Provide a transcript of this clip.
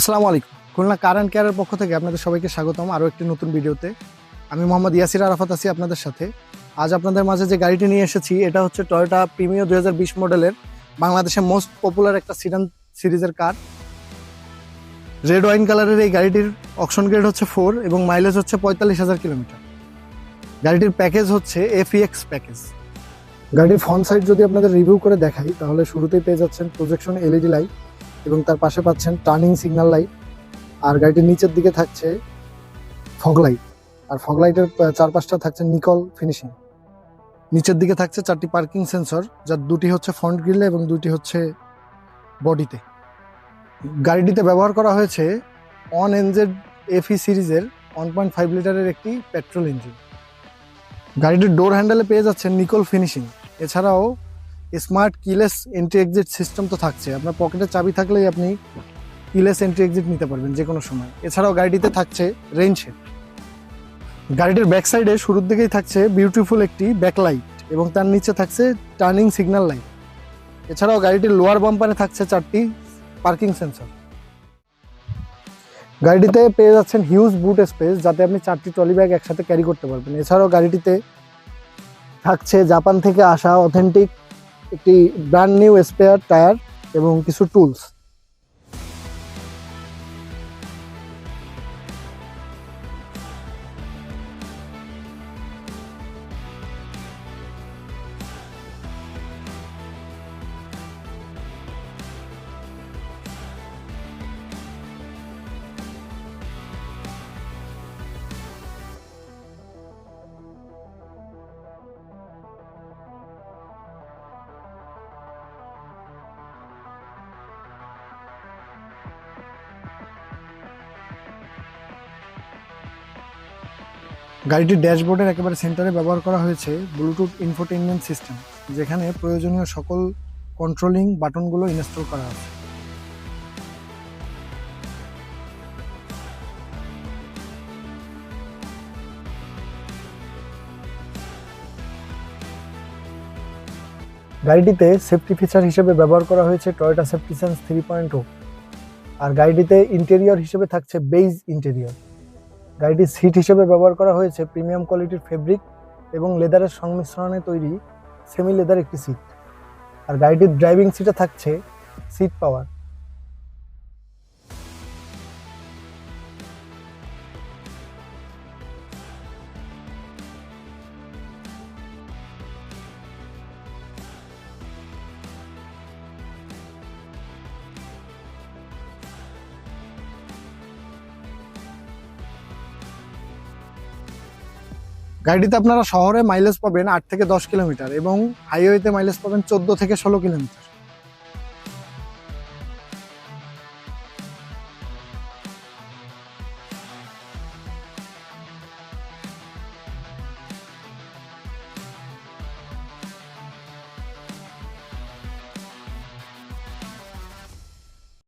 আসসালামু আলাইকুম। Khulna car and কেয়ারের পক্ষ থেকে আপনাদের সবাইকে স্বাগতম আরও একটি নতুন ভিডিওতে। আমি মোহাম্মদ ইয়াসির আরাফাত আছি আপনাদের সাথে। আজ আপনাদের মাঝে যে গাড়িটি নিয়ে এসেছি, এটা হচ্ছে টয়োটা প্রিমিও দুই মডেলের বাংলাদেশের মোস্ট পপুলার একটা সিডান সিরিজের কার রেড ওয়াইন কালারের এই গাড়িটির অকশন গ্রেড হচ্ছে ফোর এবং মাইলেজ হচ্ছে পঁয়তাল্লিশ হাজার কিলোমিটার। গাড়িটির প্যাকেজ হচ্ছে এফইএক্স প্যাকেজ গাড়ির ফ্রন্ট সাইড যদি আপনাদের রিভিউ করে দেখাই, তাহলে শুরুতেই পেয়ে যাচ্ছেন প্রজেকশন এলইডি লাইট এবং তার পাশে পাচ্ছেন টার্নিং সিগন্যাল লাইট আর গাড়িটির নিচের দিকে থাকছে ফগ লাইট আর ফগ লাইটের চারপাশটা থাকছে নিকল ফিনিশিং নিচের দিকে থাকছে চারটি পার্কিং সেন্সর যার দুটি হচ্ছে ফ্রন্ট গ্রিলে এবং দুটি হচ্ছে বডিতে গাড়িটিতে ব্যবহার করা হয়েছে অন এনজেড এফি সিরিজের ওয়ান পয়েন্ট ফাইভ লিটারের একটি পেট্রোল ইঞ্জিন গাড়িটির ডোর হ্যান্ডেলে পেয়ে যাচ্ছেন নিকল ফিনিশিং এছাড়াও smart keyless entry exit system তো থাকছে। আপনার পকেটে চাবি থাকলেই আপনি কিলেস এন্ট্রি এক্সিট নিতে পারবেন যে কোনো সময়। এছাড়াও গাড়িটিতে থাকছে রেইন শেড গাড়িটির ব্যাক সাইডে শুরুর দিকেই থাকছে বিউটিফুল একটি ব্যাকলাইট এবং তার নিচে থাকছে টার্নিং সিগন্যাল লাইট এছাড়াও গাড়িটির লোয়ার বাম্পারে থাকছে চারটি পার্কিং সেন্সর গাড়িটিতে পেয়ে যাচ্ছেন হিউজ বুট স্পেস যাতে আপনি চারটি ট্রলি ব্যাগ একসাথে ক্যারি করতে পারবেন। এছাড়াও গাড়িটিতে থাকছে জাপান থেকে আসা অথেন্টিক একটি ব্র্যান্ড নিউ স্পেয়ার টায়ার এবং কিছু টুলস গাড়িটির ড্যাশবোর্ডের একেবারে সেন্টারে ব্যবহার করা হয়েছে ব্লুটুথ ইনফোটেইনমেন্ট সিস্টেম, যেখানে প্রয়োজনীয় সকল কন্ট্রোলিং বাটনগুলো ইনস্টল করা আছে। গাড়িটিতে সেফটি ফিচার হিসেবে ব্যবহার করা হয়েছে Toyota safety sense three point আর গাড়িটিতে ইন্টেরিয়র হিসেবে থাকছে বেইজ ইন্টেরিয়র গাড়িটির সিট হিসেবে ব্যবহার করা হয়েছে প্রিমিয়াম কোয়ালিটির ফেব্রিক এবং লেদারের সংমিশ্রণে তৈরি সেমি লেদার একটি সিট। আর গাড়িটির ড্রাইভিং সিটে থাকছে সিট পাওয়ার। গাড়িতে আপনারা শহরে মাইলেজ পাবেন আট থেকে দশ কিলোমিটার এবং হাইওয়েতে মাইলেজ পাবেন চোদ্দ থেকে ষোলো কিলোমিটার।